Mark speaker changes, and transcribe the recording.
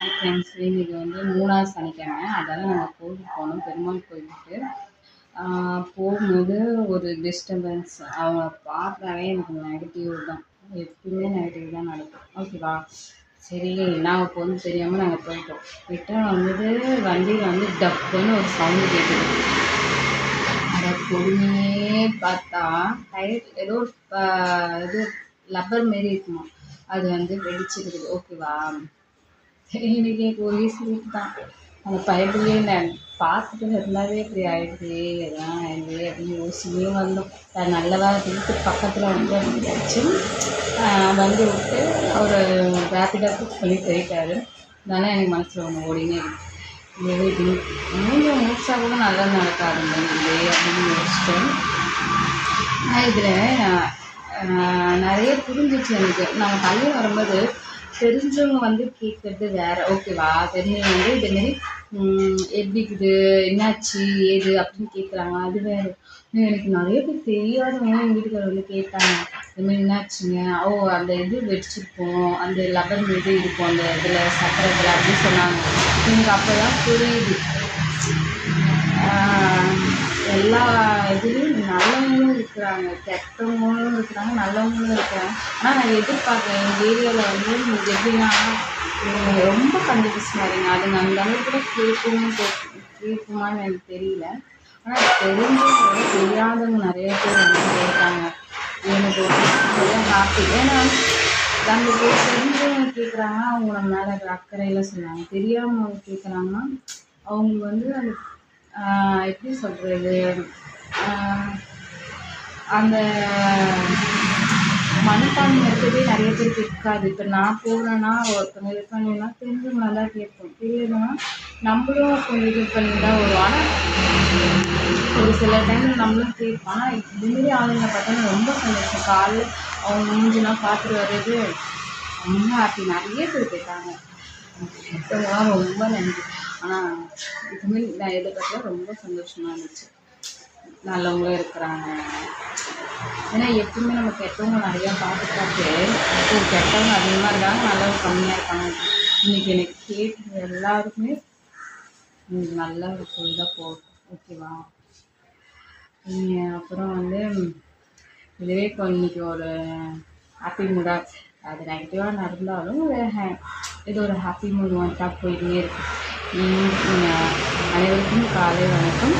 Speaker 1: Friends இது வந்து மூணாவது சனிக்கிழமை. அதனால் நாங்கள் கோயிலுக்கு போனோம் பெருமாள் கோயிலுக்கு. போகும்போது ஒரு டிஸ்டர்பன்ஸ் அவங்க பார்த்தாவே எனக்கு நெகட்டிவ் தான். எப்பயுமே நெகட்டிவ் தான் நடக்கும். ஓகேவா சரி என்ன போகணும் தெரியாமல் நாங்கள் போயிட்டோம். ரிட்டர்ன் வந்தது வண்டியில் வந்து டப்புன்னு ஒரு சவுண்டு கேட்குது அதை பொறுமையே பார்த்தா டயர் ஏதோ இது லப்பர் மாரி இருக்குமா? அது வந்து வெடிச்சிருக்குது. ஓகேவா எனக்கு ஒரே சிரிப்பு தான். அந்த பயப்புலேயே நான் பார்த்துட்டு இருந்தாவே இப்படி ஆகிடுது எதனா ஆயிடுது அப்படின்னு யோசிச்சுட்டே வந்தோம். அது நல்லதாக வீட்டு பக்கத்தில் வந்து வச்சு வந்து விட்டு அவர் ரேப்பிடாக புக் பண்ணி போயிட்டாரு. அதனால் எனக்கு மனசில் ஒன்று ஓடினே இருக்கு. இது கூட நல்லா நடக்காதுங்க இது அப்படின்னு யோசிச்சிட்டேன் இதில் நிறைய புரிஞ்சிச்சு எனக்கு. நம்ம தள்ளி வரும்போது தெரிஞ்சவங்க வந்து கேட்குறது வேறு. ஓகேவா தெரிஞ்சவங்க வந்து இதேமாரி எப்படி இருக்குது? என்னாச்சு? ஏது? அப்படின்னு கேட்குறாங்க அது வேறு. எனக்கு நிறைய பேர் தெரியாதவங்க எங்கள் வீட்டுக்காரர் வந்து கேட்டாங்க. இதுமாரி என்னாச்சுங்க? ஓ அந்த இது வெடிச்சிருப்போம் அந்த லெபன் இது இருக்கும். அந்த இதில் சக்கரை இதில் அப்படின்னு சொன்னாங்க. எனக்கு அப்போ தான் புரியுது எல்லா இதுலேயும் நல்லவங்களும் இருக்கிறாங்க. கெட்டவங்களும் இருக்கிறாங்க நல்லவங்களும் இருக்கிறாங்க. ஆனால் நான் எதிர்பார்க்குறேன் எங்கள் ஏரியாவில் வந்து எப்படின்னா ரொம்ப கண்டுபிடிச்சினாருங்க அது அந்த அளவுக்கு கூட கேட்கும்னு கேட்குமான்னு எனக்கு தெரியல. ஆனால் தெரிஞ்சவங்க தெரியாதவங்க நிறைய பேர் வந்து கேட்டாங்க எனக்கு ரொம்ப ஹாப்பி ஏன்னா நம்மளுக்கு தெரிஞ்சவங்க கேட்குறாங்கன்னா அவங்க நம்ம மேலே அக்கறையில் சொன்னாங்க தெரியாமல் கேட்குறாங்கன்னா அவங்க வந்து அந்த எப்படி சொல்கிறது அந்த மனப்பான்மை இருக்கிறதே நிறைய பேருக்கு இருக்காது இப்போ நான் போகிறேன்னா ஒருத்தவங்க இது பண்ணினா தெரிஞ்சவங்க தான் கேட்போம் தெரியுதுன்னா நம்மளும் கொஞ்சம் இது பண்ணி தான் வரும் ஆனால் ஒரு சில டைமில் நம்மளும் கேட்போம். ஆனால் இதுமாரி ஆளுங்களை பார்த்தா ரொம்ப சந்தோஷம். காலைல அவங்க மூஞ்சிலாம் பார்த்துட்டு வர்றது ரொம்ப ஹாப்பி நிறைய பேர் கேட்டாங்க. மொத்தமாக ரொம்ப நன்றி. ஆனால் இதுமாரி நான் எதிர்பார்க்கல ரொம்ப சந்தோஷமாக இருந்துச்சு. நல்லவங்களும் இருக்கிறாங்க. ஏன்னா எப்பவுமே நம்ம கெட்டவங்க நிறையா பார்த்து பார்த்து கெட்டவங்க அதிகமாக இருக்காங்க நல்லவங்க கம்மியாக இருக்காங்க இன்றைக்கி எனக்கு கேட்டு எல்லாருக்குமே நல்ல ஒரு பொழுதாக போகும் ஓகேவா? அப்புறம் வந்து இதுவே இப்போ இன்றைக்கி ஒரு ஹாப்பி மூடாக அது நெகட்டிவாக நடந்தாலும் ஒரு இது ஒரு ஹாப்பி மூட் வந்துட்டா போயிட்டே இருக்கு. அனைவருக்கும் காலை வணக்கம்.